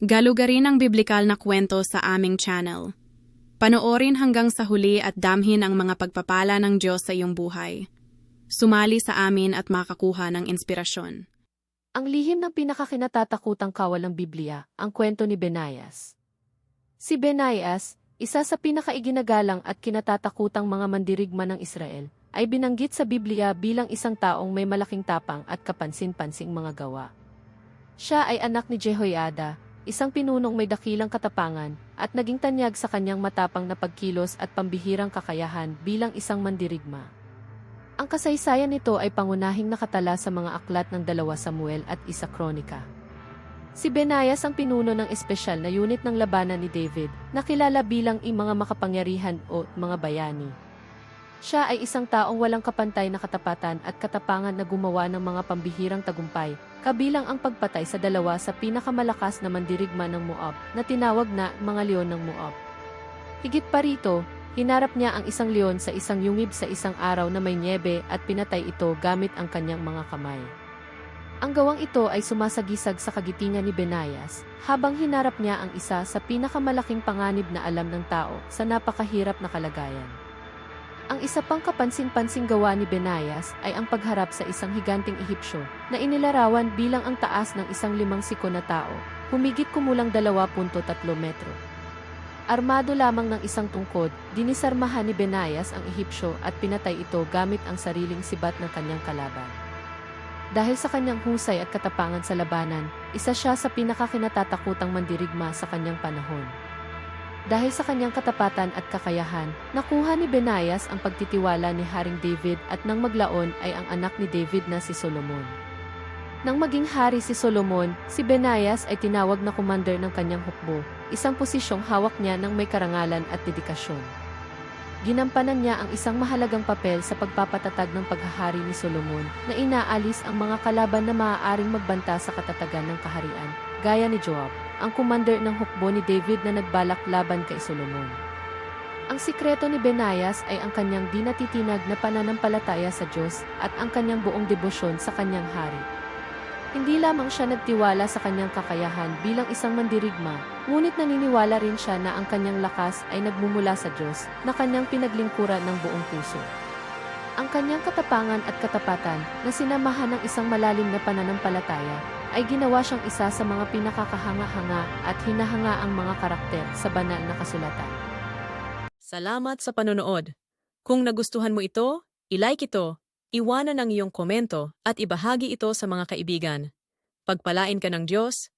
Galugarin ang biblikal na kwento sa aming channel. Panoorin hanggang sa huli at damhin ang mga pagpapala ng Diyos sa iyong buhay. Sumali sa amin at makakuha ng inspirasyon. Ang lihim ng pinakakinatatakutang kawal ng Biblia, ang kwento ni Benayas. Si Benayas, isa sa pinakaiginagalang at kinatatakutang mga mandirigma ng Israel, ay binanggit sa Biblia bilang isang taong may malaking tapang at kapansin-pansing mga gawa. Siya ay anak ni Jehoiada, isang pinunong may dakilang katapangan, at naging tanyag sa kanyang matapang na pagkilos at pambihirang kakayahan bilang isang mandirigma. Ang kasaysayan nito ay pangunahing nakatala sa mga aklat ng dalawa Samuel at isa Kronika. Si Benayas ang pinuno ng espesyal na unit ng labanan ni David, na kilala bilang i mga makapangyarihan o mga bayani. Siya ay isang taong walang kapantay na katapatan at katapangan na gumawa ng mga pambihirang tagumpay, kabilang ang pagpatay sa dalawa sa pinakamalakas na mandirigma ng Moab na tinawag na mga leon ng Moab. Higit pa rito, hinarap niya ang isang leon sa isang yungib sa isang araw na may niebe at pinatay ito gamit ang kanyang mga kamay. Ang gawang ito ay sumasagisag sa kagitingan ni Benayas, habang hinarap niya ang isa sa pinakamalaking panganib na alam ng tao sa napakahirap na kalagayan. Ang isa pang kapansin-pansing gawa ni Benayas ay ang pagharap sa isang higanting Ehipsyo na inilarawan bilang ang taas ng isang limang siko na tao, humigit kumulang 2.3 metro. Armado lamang ng isang tungkod, dinisarmahan ni Benayas ang Ehipsyo at pinatay ito gamit ang sariling sibat ng kanyang kalaban. Dahil sa kanyang husay at katapangan sa labanan, isa siya sa pinakakinatatakutang mandirigma sa kanyang panahon. Dahil sa kanyang katapatan at kakayahan, nakuha ni Benayas ang pagtitiwala ni Haring David at nang maglaon ay ang anak ni David na si Solomon. Nang maging hari si Solomon, si Benayas ay tinawag na commander ng kanyang hukbo, isang posisyong hawak niya ng may karangalan at dedikasyon. Ginampanan niya ang isang mahalagang papel sa pagpapatatag ng paghahari ni Solomon na inaalis ang mga kalaban na maaaring magbanta sa katatagan ng kaharian, gaya ni Joab, ang commander ng hukbo ni David na nagbalak laban kay Solomon. Ang sikreto ni Benayas ay ang kanyang di natitinag na pananampalataya sa Diyos at ang kanyang buong debosyon sa kanyang hari. Hindi lamang siya nagtiwala sa kanyang kakayahan bilang isang mandirigma, ngunit naniniwala rin siya na ang kanyang lakas ay nagmumula sa Diyos na kanyang pinaglingkuran ng buong puso. Ang kanyang katapangan at katapatan na sinamahan ng isang malalim na pananampalataya ay ginawa siyang isa sa mga pinakakahanga-hanga at hinahanga ang mga karakter sa banal na kasulatan. Salamat sa panonood. Kung nagustuhan mo ito, ilike ito, iwanan ang iyong komento at ibahagi ito sa mga kaibigan. Pagpalain ka ng Diyos,